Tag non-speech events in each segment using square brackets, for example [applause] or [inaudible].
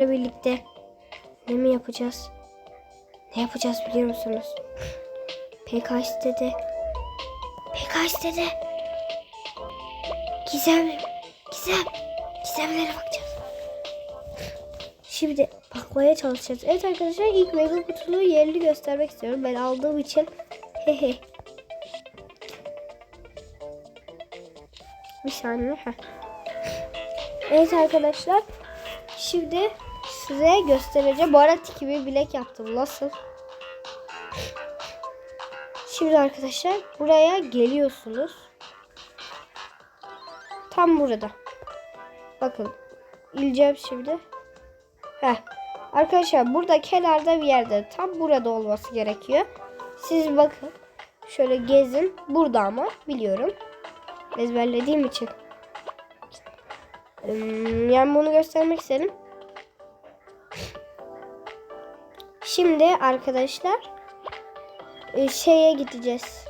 birlikte ne mi yapacağız? Ne yapacağız biliyor musunuz? PK istedi. PK istedi. Gizem. Gizem. Gizemlere bakacağız. Şimdi bakmaya çalışacağız. Evet arkadaşlar ilk mega kutulu yerini göstermek istiyorum. Ben aldığım için. Hehe. Bir saniye. Evet arkadaşlar. Şimdi size göstereceğim. Bu arada tiki bir bilek yaptım. Nasıl? Şimdi arkadaşlar buraya geliyorsunuz. Tam burada. Bakın. İleceğim şimdi. Heh. Arkadaşlar burada kenarda bir yerde. Tam burada olması gerekiyor. Siz bakın. Şöyle gezin. Burada ama biliyorum. Ezberlediğim için. Hmm, Yani bunu göstermek istedim. Şimdi arkadaşlar e, şeye gideceğiz.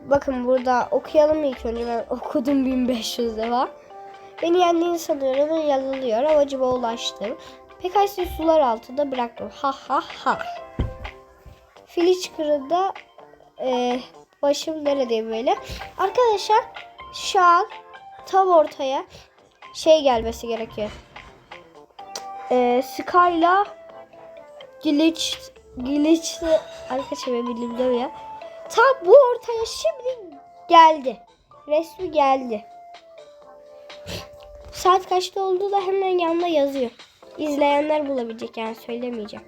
Bakın burada okuyalım ilk önce. Ben okudum 1500 defa. Beni yendiğini sanıyorum yanılıyor. Amacıma ulaştım. Pekasya sular altında bıraktım. Ha ha ha. Filiç kırında e, başım nerede böyle. Arkadaşlar şu an tam ortaya şey gelmesi gerekiyor. E, Skyla Glitch Glitch'li arkadaşlar ben bildim ya. Tam bu ortaya şimdi geldi. Resmi geldi. Saat kaçta olduğu da hemen yanında yazıyor. İzleyenler bulabilecek yani söylemeyeceğim.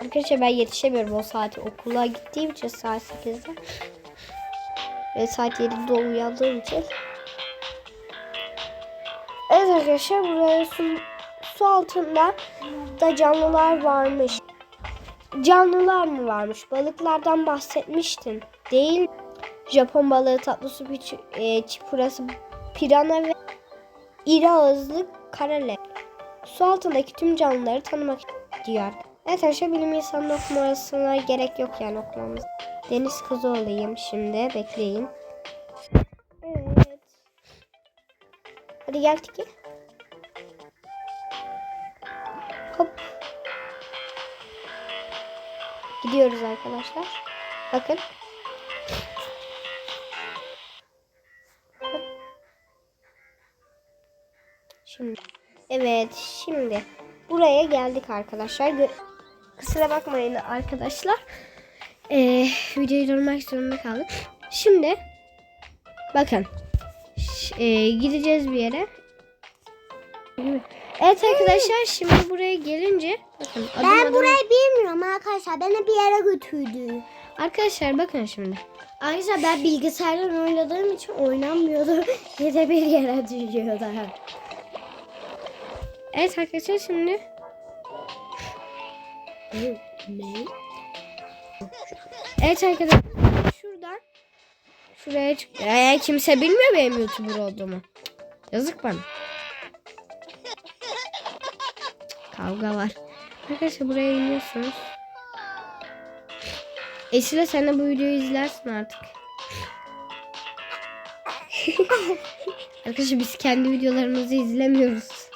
Arkadaşlar ben yetişemiyorum o saate. Okula gittiğim için saat 8'de. Ve saat 7'de uyandığım için. Evet arkadaşlar buraya su, su altında da canlılar varmış. Canlılar mı varmış? Balıklardan bahsetmiştin. Değil. Japon balığı, tatlı su piç, e, çipurası, pirana ve iri ağızlı karale. Su altındaki tüm canlıları tanımak diyor. Evet arkadaşlar bilim insanının okumasına gerek yok yani okumamız. Deniz kızı olayım şimdi. Bekleyin. Evet. Hadi gel Tiki. Hop. Gidiyoruz arkadaşlar. Bakın. Şimdi. Evet şimdi buraya geldik arkadaşlar. Gö- bakmayın arkadaşlar. Ee, videoyu durmak zorunda kaldık. Şimdi bakın ee, gideceğiz bir yere. Evet arkadaşlar şimdi buraya gelince bakın adım Ben adım- burayı bilmiyorum arkadaşlar. Beni bir yere götürdü. Arkadaşlar bakın şimdi. Arkadaşlar ben bilgisayardan oynadığım için oynanmıyordu. [laughs] ya da bir yere düşüyordu. Evet arkadaşlar şimdi ne? Evet arkadaşlar şuradan şuraya çık. Ee, kimse bilmiyor benim YouTuber olduğumu. Yazık bana. Kavga var. Arkadaşlar buraya iniyorsunuz. Esile sen de bu videoyu izlersin artık. [laughs] Arkadaşlar biz kendi videolarımızı izlemiyoruz.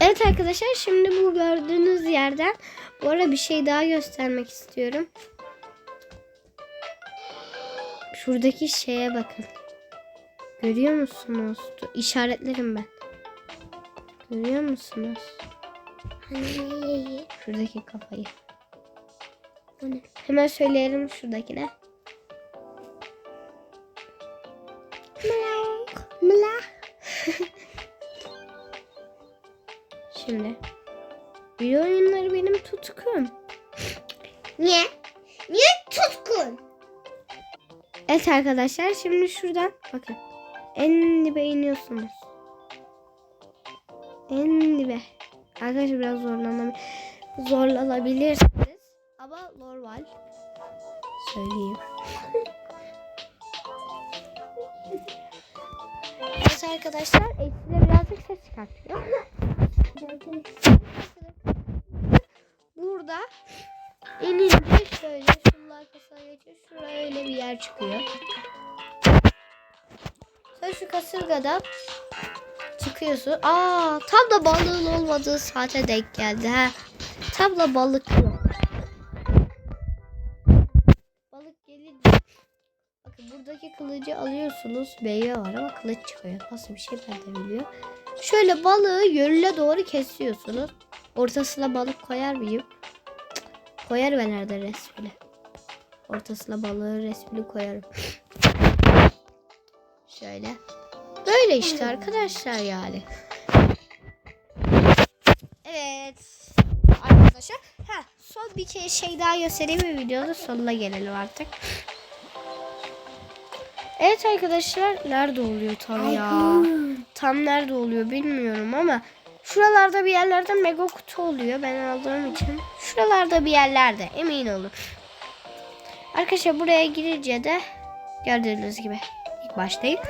Evet arkadaşlar şimdi bu gördüğünüz yerden bu arada bir şey daha göstermek istiyorum. Şuradaki şeye bakın. Görüyor musunuz? İşaretlerim ben. Görüyor musunuz? Hani Şuradaki kafayı. Bu ne? Hemen söyleyelim şuradakine. Mla. [laughs] Şimdi. Video oyunları benim tutkum. Niye? Niye tutkun? Evet arkadaşlar şimdi şuradan bakın. En dibe iniyorsunuz. En dibe. Arkadaşlar biraz zorlanabilir. Zorlanabilirsiniz. Ama normal. Söyleyeyim. evet arkadaşlar Esile birazcık ses çıkartıyor. Burada inince şöyle şunun arkasına geçiyor. Şuraya öyle bir yer çıkıyor. Sonra şu kasırgadan çıkıyor. bakıyorsun. Aa tam da balığın olmadığı saate denk geldi ha. Tam da balık yok. Balık gelince Bakın buradaki kılıcı alıyorsunuz. Meyve var ama kılıç çıkıyor. Nasıl bir şey ben de bilmiyorum. Şöyle balığı yönüne doğru kesiyorsunuz. Ortasına balık koyar mıyım? Koyar ben nerede resmini. Ortasına balığın resmini koyarım. Şöyle. Böyle işte arkadaşlar yani. Evet. Arkadaşlar. Ha, son bir kere şey daha göstereyim mi videonun sonuna gelelim artık. Evet arkadaşlar nerede oluyor tam ya? Tam nerede oluyor bilmiyorum ama şuralarda bir yerlerde mega kutu oluyor ben aldığım için. Şuralarda bir yerlerde emin olun. Arkadaşlar buraya girince de gördüğünüz gibi ilk baştayım.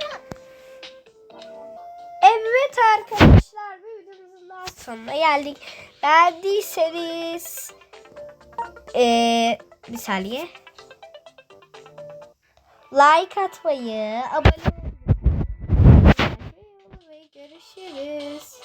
Sonuna geldik. Beğendiyseniz ee, bir saniye. Like atmayı, abone olmayı ve görüşürüz.